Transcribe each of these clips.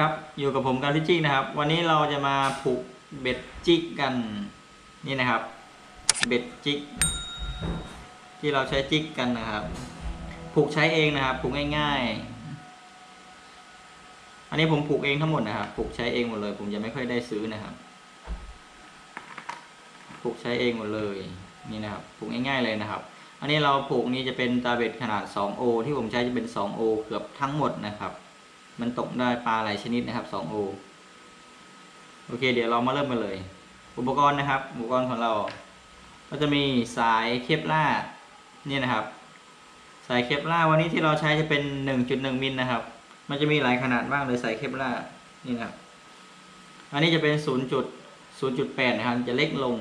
ครับอยู่กับผมการพิจิกนะครับ วันนี้เราจะมาผูกเบ็ดจิกกันนี่นะครับ เบ็ดจิกที่เราใช้จิกกันนะครับ ผูกใช้เองนะครับ ผูกง่าย ๆ อันนี้ผมผูกเองทั้งหมดนะครับ ผูกใช้เองหมดเลย ผมจะไม่ค่อยได้ซื้อนะครับ ผูกใช้เองหมดเลยนี่นะครับ ผูกง่าย ๆเลยนะครับ อันนี้เราผูกนี้จะเป็นตาเบ็ดขนาด 2O ที่ผมใช้จะเป็น 2O เกือบทั้งหมดนะครับ มันตกได้ปลาหลายชนิดนะครับ2โอโอเค เดี๋ยวเรามาเริ่มกันเลย อุปกรณ์นะครับ อุปกรณ์ของเรา ก็จะมีสายเคปล่านี่นะครับ สายเคปล่าวันนี้ที่เราใช้จะเป็น 1.1 มิลนะครับ มันจะมีหลายขนาดมากเลยสายเคปล่านี่นะครับ อันนี้จะเป็น 0.0.8 นะครับ จะเล็กลง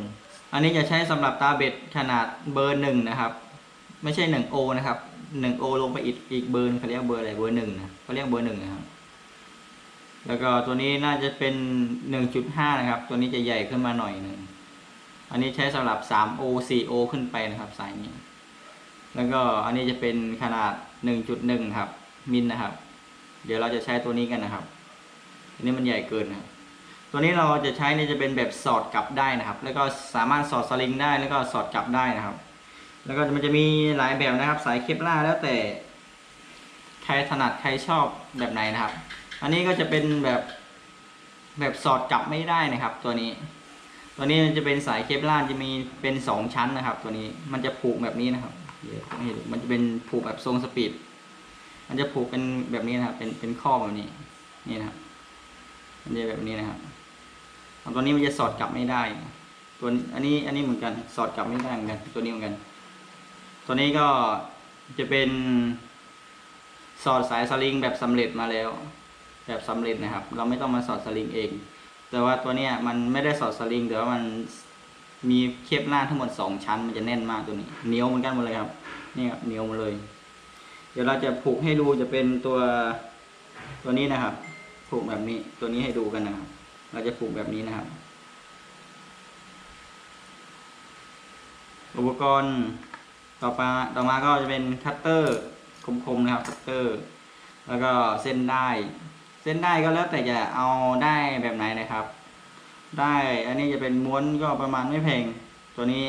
อันนี้จะใช้สำหรับตาเบ็ดขนาดเบอร์หนึ่งนะครับ ไม่ใช่ 1O นะครับ 1O ลงไปอีกอีกเบอร์เขาเรียกเบอร์อะไรเบอร์หนึ่งนะเขาเรียกเบอร์หนึ่งนะครับ แล้วก็ตัวนี้น่าจะเป็น1.5นะครับ ตัวนี้จะใหญ่ขึ้นมาหน่อยหนึ่งอันนี้ใช้สำหรับ 3O 4O ขึ้นไปนะครับ สายนี้ แล้วก็อันนี้จะเป็นขนาด1.1ครับ มิลนะครับ เดี๋ยวเราจะใช้ตัวนี้กันนะครับ อันนี้มันใหญ่เกินนะตัวนี้เราจะใช้นี่จะเป็นแบบสอดกลับได้นะครับ แล้วก็สามารถสอดสลิงได้แล้วก็สอดกลับได้นะครับ แล้วก็มันจะมีหลายแบบนะครับ สายเคปล่าแล้วแต่ ใครถนัดใครชอบแบบไหนนะครับ อันนี้ก็จะเป็นแบบแบบสอดกลับไม่ได้นะครับ ตัวนี้ ตัวนี้มันจะเป็นสายเคปล่าจะมีเป็นสองชั้นนะครับ ตัวนี้มันจะผูกแบบนี้นะครับเดี๋ยวให้ดูมันจะเป็นผูกแบบทรงสปีดมันจะผูกเป็นแบบนี้นะครับ เป็นเป็นข้อแบบนี้ นี่นะครับ มันจะแบบนี้นะครับตัวนี้มันจะสอดกลับไม่ได้ ตัวอันนี้อันนี้เหมือนกัน สอดกลับไม่ได้เหมือนกัน ตัวนี้เหมือนกัน ตัวนี้ก็จะเป็นสอดสายสลิงแบบสำเร็จมาแล้ว แบบสำเร็จนะครับ เราไม่ต้องมาสอดสลิงเอง แต่ว่าตัวเนี้ยมันไม่ได้สอดสลิงแต่ว่ามันมีเคปล่าทั้งหมดสองชั้น มันจะแน่นมากตัวนี้เหนียวเหมือนกันหมดเลยครับนี่ครับเหนียวหมดเลย เดี๋ยวเราจะผูกให้ดูจะเป็นตัวตัวนี้นะครับ ผูกแบบนี้ตัวนี้ให้ดูกันนะครับ เราจะผูกแบบนี้นะครับ อุปกรณ์ ต่อมาต่อมาก็จะเป็นคัตเตอร์คมๆนะครับคัตเตอร์ แล้วก็เส้นได้ เส้นได้ก็แล้วแต่จะเอาได้แบบไหนนะครับ ได้อันนี้จะเป็นม้วนก็ประมาณไม่แพงตัวนี้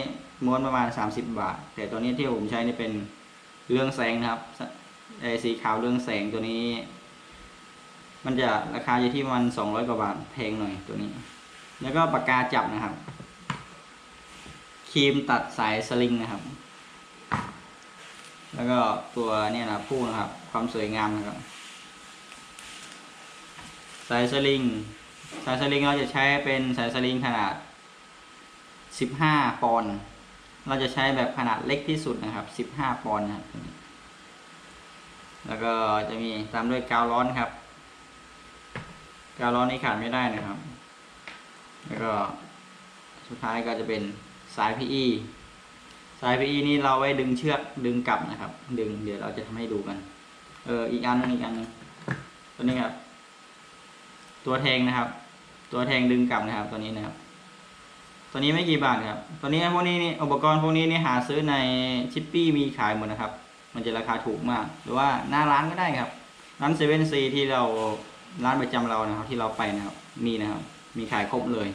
ม้วนประมาณ 30 บาท แต่ตัวนี้ที่ผมใช้นี่เป็นเรื่องแสงนะครับไอสีขาวเรื่องแสงตัวนี้ มันจะราคาอยู่ที่ประมาณ200กว่าบาทแพงหน่อยตัวนี้ แล้วก็ปากกาจับนะครับครีมตัดสายสลิงนะครับ แล้วก็ตัวเนี่ยนะผู้นะครับ ความสวยงามนะครับ สายสลิง สายสลิงเราจะใช้เป็นสายสลิงขนาด 15 ปอนด์ เราจะใช้แบบขนาดเล็กที่สุดนะครับ 15 ปอนด์นะครับ แล้วก็จะมีตามด้วยกาวร้อนครับ กาวร้อนนี้ขาดไม่ได้นะครับ แล้วก็สุดท้ายก็จะเป็นสาย PE าย PE นี่เราไว้ดึงเชือกดึงกลับนะครับ ดึงเดี๋ยวเราจะทำให้ดูกัน เอออีกอันนึงอีกอันนึงตัวนี้ครับ ตัวแทงนะครับ ตัวแทงดึงกลับนะครับ ตัวนี้นะครับ ตัวนี้ไม่กี่บาทครับ ตัวนี้พวกนี้นี่อุปกรณ์พวกนี้นี่หาซื้อในชิปปี้มีขายหมดนะครับ มันจะราคาถูกมาก หรือว่าหน้าร้านก็ได้ครับ ร้านเซเว่นซีที่เราร้านประจำเรานะครับ ที่เราไปนะครับมีนะครับ มีขายครบเลย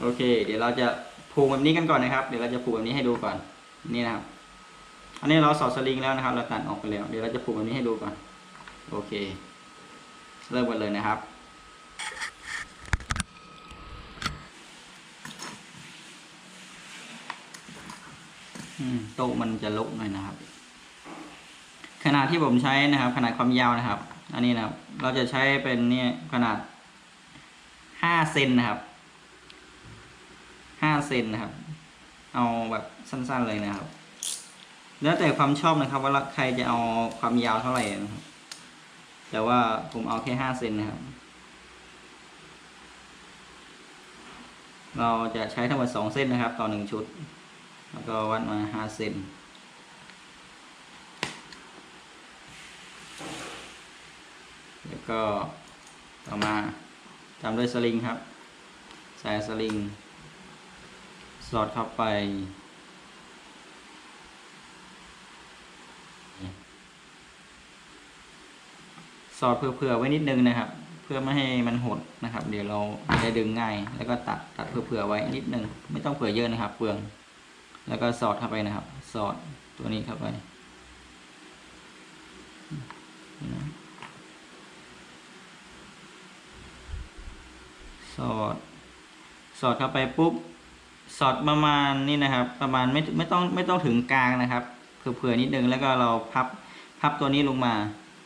โอเค เดี๋ยวเราจะ ผูกแบบนี้กันก่อนนะครับ เดี๋ยวเราจะผูกแบบนี้ให้ดูก่อน นี่นะครับ อันนี้เราสอดสลิงแล้วนะครับ เราตัดออกไปแล้ว เดี๋ยวเราจะผูกแบบนี้ให้ดูก่อน โอเค เริ่มกันเลยนะครับโต๊ะมันจะลกหน่อยนะครับ ขนาดที่ผมใช้นะครับ ขนาดความยาวนะครับ อันนี้นะครับ เราจะใช้เป็นเนี่ยขนาดห้าเซนนะครับ ห้าเซนนะครับ เอาแบบสั้นๆเลยนะครับ แล้วแต่ความชอบนะครับ ว่าใครจะเอาความยาวเท่าไหร่นะครับ แต่ว่าผมเอาแค่ห้าเซนนะครับ เราจะใช้ทั้งหมดสองเส้นนะครับ ต่อหนึ่งชุด แล้วก็วัดมาห้าเซนแล้วก็ต่อมาตามด้วยสลิงครับ สายสลิง สอดเข้าไป สอดเผื่อๆไว้นิดนึงนะครับ เพื่อไม่ให้มันหดนะครับ เดี๋ยวเราจะดึงง่าย แล้วก็ตัดตัดเผื่อๆไว้นิดนึง ไม่ต้องเผื่อเยอะนะครับ เปลือง แล้วก็สอดเข้าไปนะครับ สอดตัวนี้เข้าไปสอด สอดเข้าไปปุ๊บ สอดประมาณนี่นะครับ ประมาณไม่ไม่ต้องไม่ต้องถึงกลางนะครับเผื่อๆนิดนึงแล้วก็เราพับพับตัวนี้ลงมา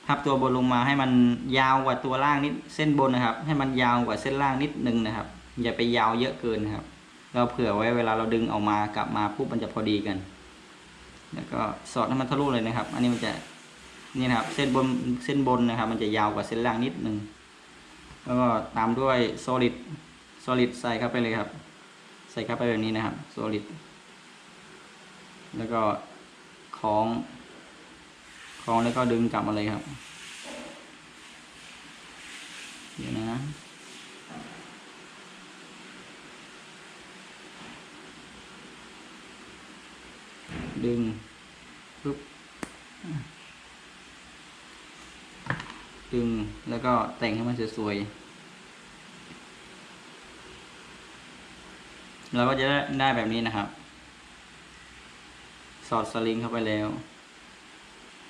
พับตัวบนลงมาให้มันยาวกว่าตัวล่างนิดเส้นบนนะครับ ให้มันยาวกว่าเส้นล่างนิดนึงนะครับ อย่าไปยาวเยอะเกินนะครับเราเผื่อไว้เวลาเราดึงออกมากลับมาปุ๊บมันจะพอดีกัน แล้วก็สอดให้มันทะลุเลยนะครับ อันนี้มันจะนี่นะครับเส้นบนเส้นบนนะครับ มันจะยาวกว่าเส้นล่างนิดนึงแล้วก็ตามด้วย solid solid ใส่เข้าไปเลยครับ ใส่เข้าไปแบบนี้นะครับ solid แล้วก็คล้องคล้องแล้วก็ดึงกลับมาเลยครับ เดี๋ยวนะดึงปึ๊บดึงแล้วก็แต่งให้มันสวยๆ เราก็จะได้แบบนี้นะครับ สอดสลิงเข้าไปแล้ว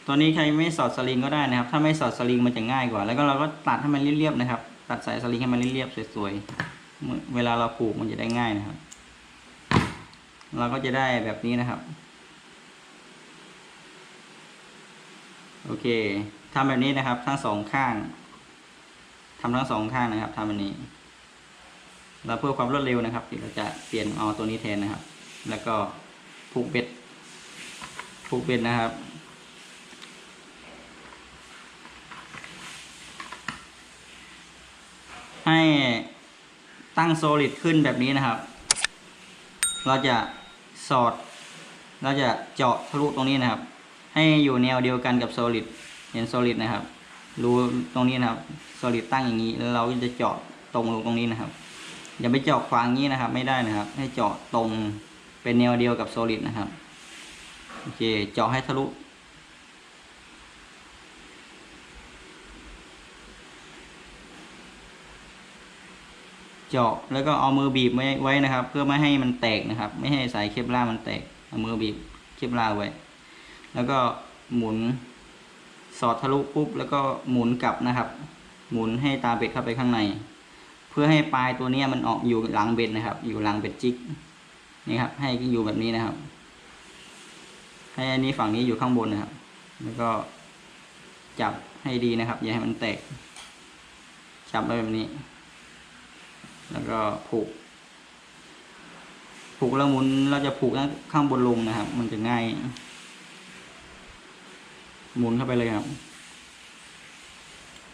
ตัวนี้ใครไม่สอดสลิงก็ได้นะครับ ถ้าไม่สอดสลิงมันจะง่ายกว่า แล้วก็เราก็ตัดให้มันเรียบๆนะครับ ตัดสายสลิงให้มันเรียบๆสวยๆเมื่อเวลาเราผูกมันจะได้ง่ายนะครับ เราก็จะได้แบบนี้นะครับ โอเคทำแบบนี้นะครับ ทั้งสองข้างทำทั้งสองข้างนะครับทำแบบนี้ เราเพื่อความรวดเร็วนะครับเดี๋ยวเราจะเปลี่ยนเอาตัวนี้แทนนะครับ แล้วก็ผูกเบ็ดผูกเบ็ดนะครับ ให้ตั้งโซลิดขึ้นแบบนี้นะครับ เราจะสอด เราจะเจาะทะลุตรงนี้นะครับ ให้อยู่แนวเดียวกันกับโซลิดเห็นโซลิดนะครับ รูตรงนี้นะครับโซลิดตั้งอย่างนี้แล้วเราจะเจาะตรงลงตรงนี้นะครับ อย่าไปเจาะขวางอย่างนี้นะครับ ไม่ได้นะครับ ให้เจาะตรงเป็นแนวเดียวกับโซลิดนะครับโอเคเจาะให้ทะลุเจาะแล้วก็เอามือบีบไว้ไว้นะครับ เพื่อไม่ให้มันแตกนะครับ ไม่ให้สายเคปลาร์มันแตกเอามือบีบเคปลาร์ไว้ แล้วก็หมุนสอดทะลุปุ๊บแล้วก็หมุนกลับนะครับ หมุนให้ตาเบ็ดเข้าไปข้างใน เพื่อให้ปลายตัวนี้มันออกอยู่หลังเบ็ดนะครับ อยู่หลังเบ็ดจิกนี่ครับ ให้อยู่แบบนี้นะครับ ให้อันนี้ฝั่งนี้อยู่ข้างบนนะครับ แล้วก็จับให้ดีนะครับ อย่าให้มันแตก จับไว้แบบนี้ แล้วก็ผูก ผูกแล้วหมุนเราจะผูกข้างบนลงนะครับ มันจะง่าย หมุนเข้าไปเลยครับ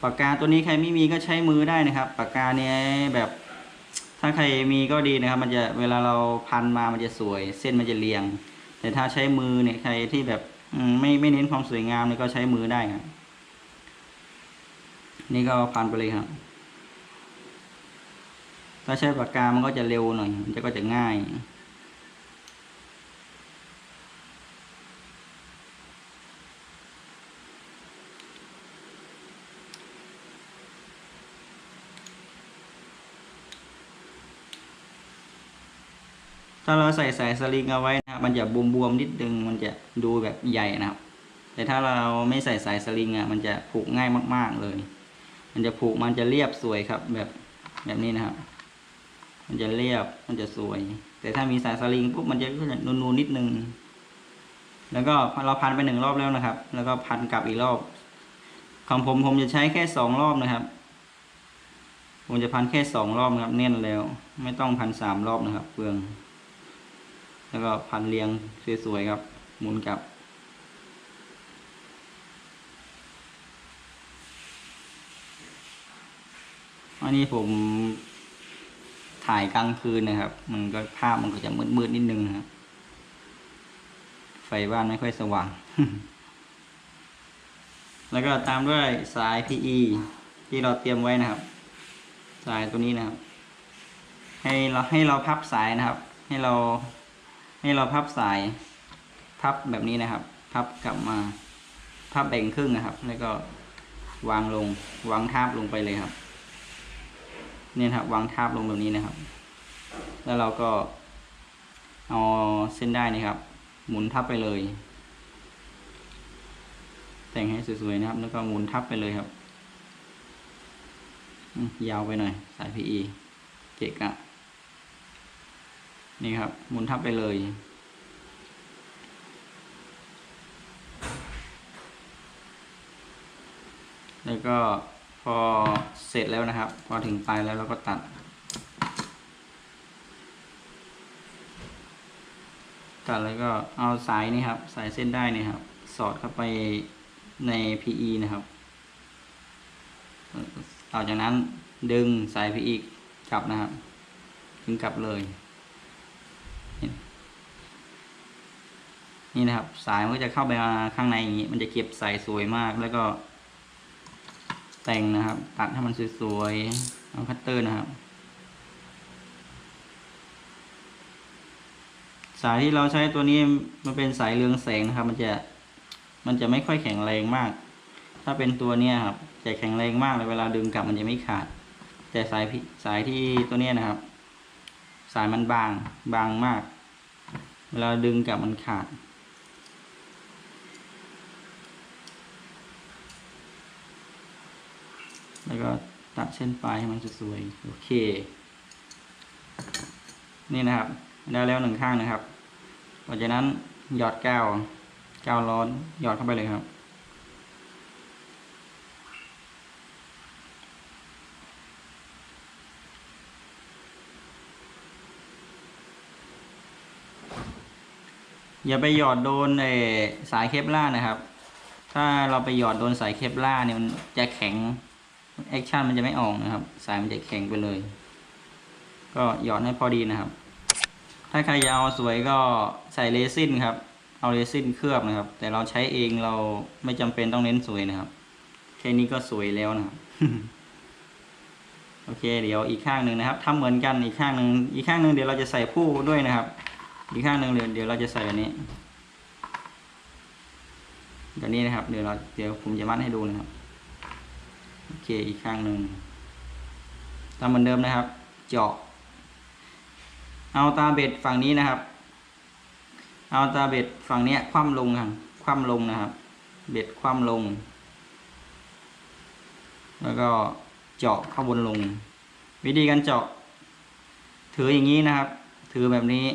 ปากกาตัวนี้ใครไม่มีก็ใช้มือได้นะครับปากกาเนี้ยแบบถ้าใครมีก็ดีนะครับ มันจะเวลาเราพันมามันจะสวย เส้นมันจะเรียง แต่ถ้าใช้มือเนี่ยใครที่แบบไม่ไม่เน้นความสวยงามเนี่ยก็ใช้มือได้ครับนี่ก็พันไปเลยครับ ถ้าใช้ปากกามันก็จะเร็วหน่อยมันจะก็จะง่าย ถ้าเราใส่สายสลิงเอาไว้นะครับมันจะบวมๆนิดนึงมันจะดูแบบใหญ่นะครับ แต่ถ้าเราไม่ใส่สายสลิงอะมันจะผูกง่ายมาก ๆเลย มันจะผูกมันจะเรียบสวยครับ แบบแบบนี้นะครับ มันจะเรียบมันจะสวย แต่ถ้ามีสายสลิงปุ๊บมันจะนูนๆนิดนึงแล้วก็เราพันไปหนึ่งรอบแล้วนะครับ แล้วก็พันกลับอีกรอบของผมผมจะใช้แค่สองรอบนะครับ ผมจะพันแค่สองรอบนะครับ เน้นแล้ว ไม่ต้องพันสามรอบนะครับ เปลือง แล้วก็พันเรียงสวยๆครับ หมุนกลับ อันนี้ผมถ่ายกลางคืนนะครับ มันก็ภาพมันก็จะมืดๆนิดนึงครับ ไฟบ้านไม่ค่อยสว่าง แล้วก็ตามด้วยสาย PE ที่เราเตรียมไว้นะครับ สายตัวนี้นะครับ ให้เราให้เราพับสายนะครับ ให้เรา ให้เราพับสายพับแบบนี้นะครับ พับกลับมา พับแบ่งครึ่งนะครับ แล้วก็วางลง วางทาบลงไปเลยครับ เนี่ยนะครับ วางทาบลงแบบนี้นะครับ แล้วเราก็เอาเส้นได้นี่ครับ หมุนทับไปเลย แต่งให้สวยๆนะครับ แล้วก็หมุนทับไปเลยครับยาวไปหน่อย สาย PE เกะกะ นี่ครับ หมุนทับไปเลย แล้วก็พอเสร็จแล้วนะครับ พอถึงปลายแล้วเราก็ตัด ตัดแล้วก็เอาสายนี่ครับ สายเส้นได้นี่ครับ สอดเข้าไปใน PE นะครับ ต่อจากนั้นดึงสาย PE กลับนะครับดึงกลับเลย นี่นะครับ สายมันก็จะเข้าไปข้างในอย่างนี้ มันจะเก็บสายสวยมาก แล้วก็ แต่งนะครับ ตัดให้มันสวยๆเอาคัตเตอร์นะครับ สายที่เราใช้ตัวนี้มันเป็นสายเรืองแสงนะครับ มันจะมันจะไม่ค่อยแข็งแรงมาก ถ้าเป็นตัวเนี้ยครับจะแข็งแรงมากเลยเวลาดึงกลับมันจะไม่ขาด แต่สายสายที่ตัวเนี้ยนะครับ สายมันบางบางมาก เวลาดึงกลับมันขาด แล้วก็ตัดเส้นปลายให้มันสวยๆโอเค นี่นะครับ ได้แล้วหนึ่งข้างนะครับหลังจากนั้นหยอดกาวกาวร้อนหยอดเข้าไปเลยครับ อย่าไปหยอดโดนสายเคปล่านะครับ ถ้าเราไปหยอดโดนสายเคปล่าเนี่ยมันจะแข็ง แอคชั่นมันจะไม่ออกนะครับ สายมันจะแข็งไปเลย ก็หยอดให้พอดีนะครับ ถ้าใครจะเอาสวยก็ใส่เรซินครับ เอาเรซินเคลือบนะครับ แต่เราใช้เองเราไม่จำเป็นต้องเน้นสวยนะครับ แค่นี้ก็สวยแล้วนะครับ โอเค เดี๋ยวอีกข้างหนึ่งนะครับทำเหมือนกันอีกข้างหนึ่งอีกข้างหนึ่งเดี๋ยวเราจะใส่ผู้ด้วยนะครับ อีกข้างหนึ่งเดี๋ยวเดี๋ยวเราจะใส่แบบนี้แบบนี้นะครับ เดี๋ยวเราเดี๋ยวผมจะมัดให้ดูนะครับ โอเคอีกข้างหนึ่งทำเหมือนเดิมนะครับ เจาะ เอาตาเบ็ดฝั่งนี้นะครับ เอาตาเบ็ดฝั่งเนี้ยคว่ำลงครับคว่ำลงนะครับ เบ็ดคว่ำลง แล้วก็เจาะข้างบนลง วิธีการเจาะ ถืออย่างนี้นะครับ ถือแบบนี้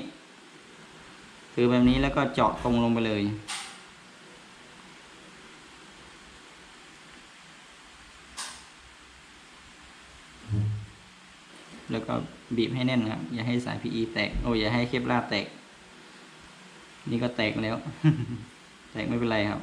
ถือแบบนี้แล้วก็เจาะตรงลงไปเลย แล้วก็บีบให้แน่นครับ อย่าให้สาย PE แตก โอ้ยอย่าให้เคปลาแตก นี่ก็แตกแล้ว แตกไม่เป็นไรครับ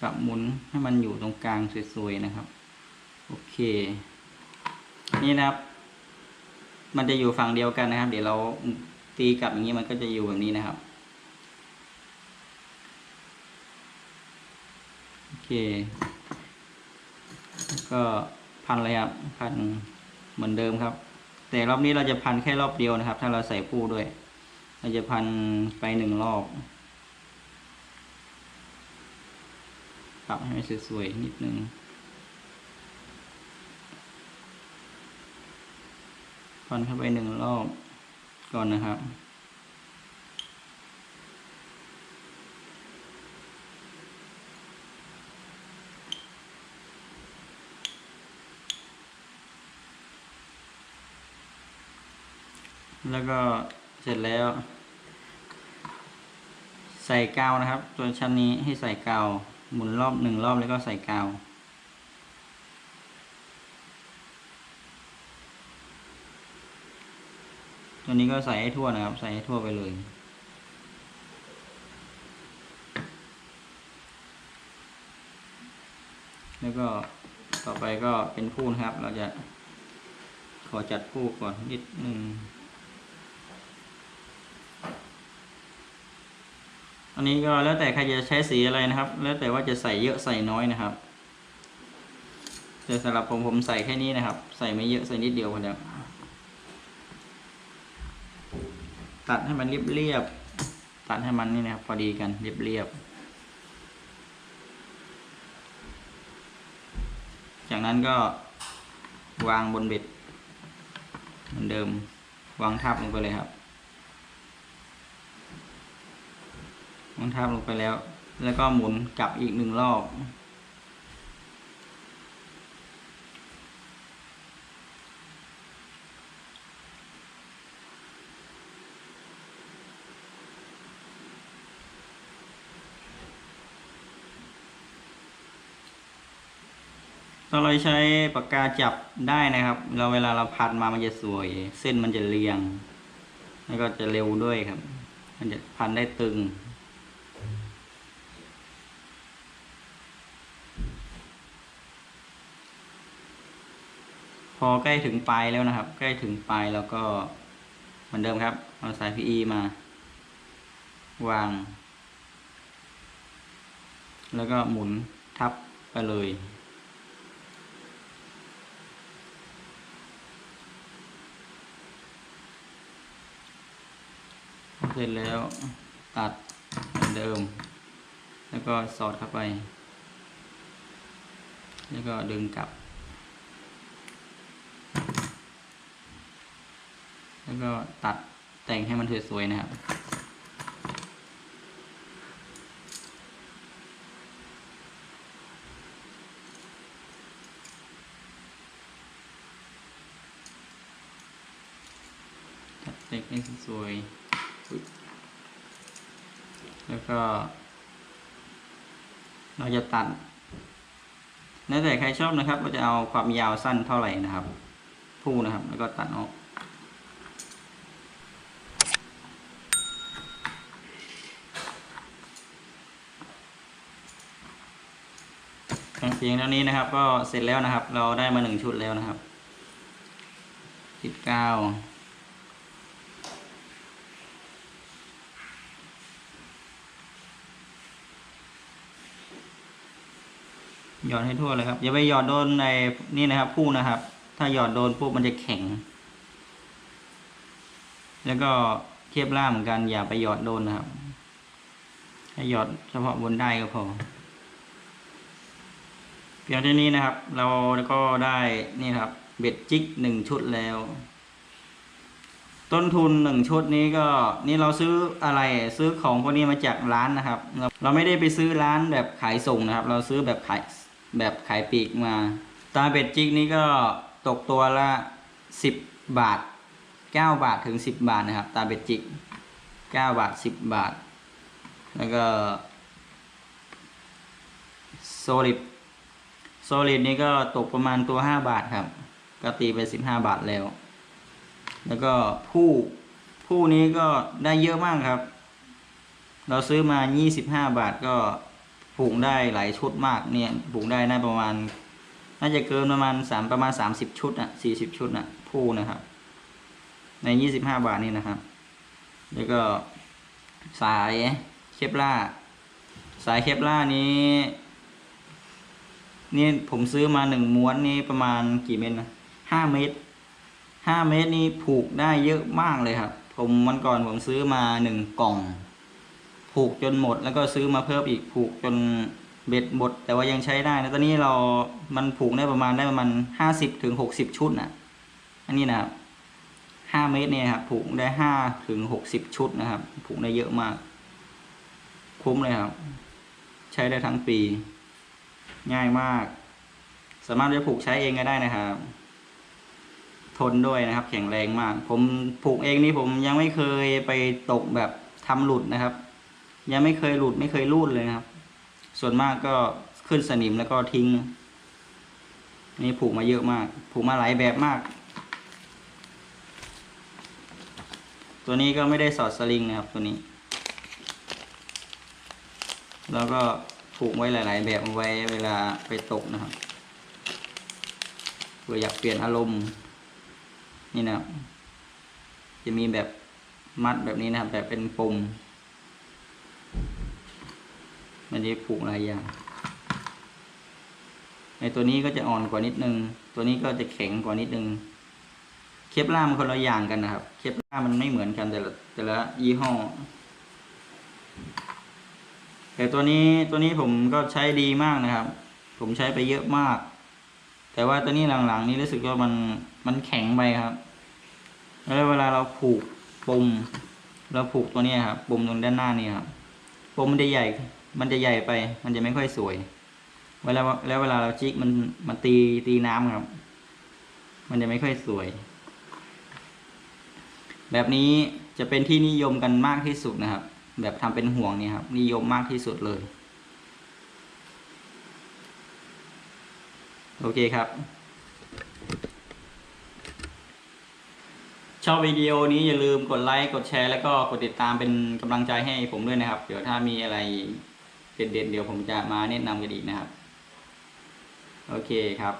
ปรับหมุนให้มันอยู่ตรงกลางสวยๆนะครับ โอเค นี่นะครับ มันจะอยู่ฝั่งเดียวกันนะครับ เดี๋ยวเรา ตีกลับอย่างนี้มันก็จะอยู่แบบนี้นะครับโอเค ก็พันเลยครับพันเหมือนเดิมครับ แต่รอบนี้เราจะพันแค่รอบเดียวนะครับ ถ้าเราใส่ผู้ด้วย เราจะพันไปหนึ่งรอบปรับให้มันสวยๆนิดนึงพันเข้าไปหนึ่งรอบ ก่อนนะครับ แล้วก็เสร็จแล้ว ใส่กาวนะครับ ตัวชั้นนี้ให้ใส่กาวหมุนรอบหนึ่งรอบแล้วก็ใส่กาว ตัวนี้ก็ใส่ให้ทั่วนะครับ ใส่ให้ทั่วไปเลย แล้วก็ต่อไปก็เป็นผู้นะครับ เราจะขอจัดผู้ก่อนนิดหนึ่งอันนี้ก็แล้วแต่ใครจะใช้สีอะไรนะครับ แล้วแต่ว่าจะใส่เยอะใส่น้อยนะครับแต่แต่สำหรับผมผมใส่แค่นี้นะครับ ใส่ไม่เยอะใส่นิดเดียวพอแล้ว ตัดให้มันเรียบๆตัดให้มันนี่นะครับพอดีกันเรียบๆจากนั้นก็วางบนเบ็ดเหมือนเดิมวางทับลงไปเลยครับวางทับลงไปแล้ว แล้วก็หมุนกลับอีกหนึ่งรอบ ถ้าเราใช้ปากกาจับได้นะครับ เราเวลาเราพันมามันจะสวย เส้นมันจะเรียง แล้วก็จะเร็วด้วยครับ มันจะพันได้ตึงพอใกล้ถึงปลายแล้วนะครับ ใกล้ถึงปลายแล้วก็เหมือนเดิมครับ เอาสาย PE มา วาง แล้วก็หมุนทับไปเลย เสร็จแล้วตัดเหมือนเดิม แล้วก็สอดเข้าไป แล้วก็ดึงกลับ แล้วก็ตัดแต่งให้มันสวยๆนะครับตัดแต่งให้สวยๆอุ๊ย แล้วก็ เราจะตัดแล้วแต่ใครชอบนะครับว่าจะเอาความยาวสั้นเท่าไหร่นะครับผู้นะครับ แล้วก็ตัดออกเพียงเท่านี้นะครับ ก็เสร็จแล้วนะครับ เราได้มาหนึ่งชุดแล้วนะครับติดกาว หยอดให้ทั่วเลยครับ อย่าไปหยอดโดนในนี่นะครับผู้นะครับ ถ้าหยอดโดนปุ๊บมันจะแข็ง แล้วก็เทียบล่ามเหมือนกัน อย่าไปหยอดโดนนะครับ ให้หยอดเฉพาะบนได้ก็พอเพียงเท่านี้นะครับ เราก็ได้นี่ครับ เบ็ดจิกหนึ่งชุดแล้ว ต้นทุนหนึ่งชุดนี้ก็ นี่เราซื้ออะไรซื้อของพวกนี้มาจากร้านนะครับ เราไม่ได้ไปซื้อร้านแบบขายส่งนะครับ เราซื้อแบบขาย แบบขายปีกมา ตาเบ็ดจิกนี้ก็ตกตัวละสิบบาทเก้าบาทถึงสิบบาทนะครับ ตาเบ็ดจิกเก้าบาทสิบบาท แล้วก็โซลิดโซลิดนี่ก็ตกประมาณตัวห้าบาทครับ ก็ตีไปสิบห้าบาทแล้ว แล้วก็ผู้ผู้นี้ก็ได้เยอะมากครับ เราซื้อมายี่สิบห้าบาทก็ ผูกได้หลายชุดมากเนี่ยผูกได้น่าประมาณ น่าจะเกินประมาณสามประมาณสามสิบชุดอะสี่สิบชุดอะผู้นะครับ ในยี่สิบห้าบาทนี่นะครับ แล้วก็สายเคปล่าสายเคปล่านี้นี่ผมซื้อมาหนึ่งม้วนนี่ประมาณกี่เมตรนะห้าเมตรห้าเมตรนี่ผูกได้เยอะมากเลยครับ ผมวันก่อนผมซื้อมาหนึ่งกล่อง ผูกจนหมด แล้วก็ซื้อมาเพิ่มอีกผูกจนเบ็ดหมด แต่ว่ายังใช้ได้นะตอนนี้เรามันผูกได้ประมาณได้ประมาณห้าสิบถึงหกสิบชุดนะอันนี้นะครับห้าเมตรเนี่ยครับผูกได้ห้าถึงหกสิบชุดนะครับผูกได้เยอะมาก คุ้มเลยครับ ใช้ได้ทั้งปี ง่ายมาก สามารถจะผูกใช้เองก็ได้นะครับทนด้วยนะครับ แข็งแรงมาก ผมผูกเองนี่ผมยังไม่เคยไปตกแบบทำหลุดนะครับ ยังไม่เคยหลุดไม่เคยรูดเลยนะครับ ส่วนมากก็ขึ้นสนิมแล้วก็ทิ้งนี่ผูกมาเยอะมาก ผูกมาหลายแบบมาก ตัวนี้ก็ไม่ได้สอดสลิงนะครับตัวนี้ แล้วก็ผูกไว้หลาย ๆ แบบไว้เวลาไปตกนะครับเผื่ออยากเปลี่ยนอารมณ์ นี่นะครับจะมีแบบมัดแบบนี้นะครับแบบเป็นปม มันจะผูกหลายอย่างในตัวนี้ก็จะอ่อนกว่านิดนึง ตัวนี้ก็จะแข็งกว่านิดนึง เคปล่ามันคนละอย่างกันนะครับ เคปล่ามันไม่เหมือนกันแต่ละแต่ละยี่ห้อ แต่ตัวนี้ตัวนี้ผมก็ใช้ดีมากนะครับ ผมใช้ไปเยอะมาก แต่ว่าตัวนี้หลังๆ นี้รู้สึกว่ามันมันแข็งไปครับ แล้วเวลาเราผูกปมเราผูกตัวนี้ครับปมตรงด้านหน้านี่ครับปมมันจะใหญ่ มันจะใหญ่ไป มันจะไม่ค่อยสวย เวลาแล้วเวลาเราจิกมันมันตีตีน้ำครับ มันจะไม่ค่อยสวย แบบนี้จะเป็นที่นิยมกันมากที่สุดนะครับ แบบทำเป็นห่วงเนี่ยครับ นิยมมากที่สุดเลย โอเคครับ ชอบวิดีโอนี้อย่าลืมกดไลค์ กดแชร์ แล้วก็กดติดตามเป็นกำลังใจให้ผมด้วยนะครับ เดี๋ยวถ้ามีอะไร เด่นๆเดี๋ยวผมจะมาแนะนำกันอีกนะครับ โอเคครับ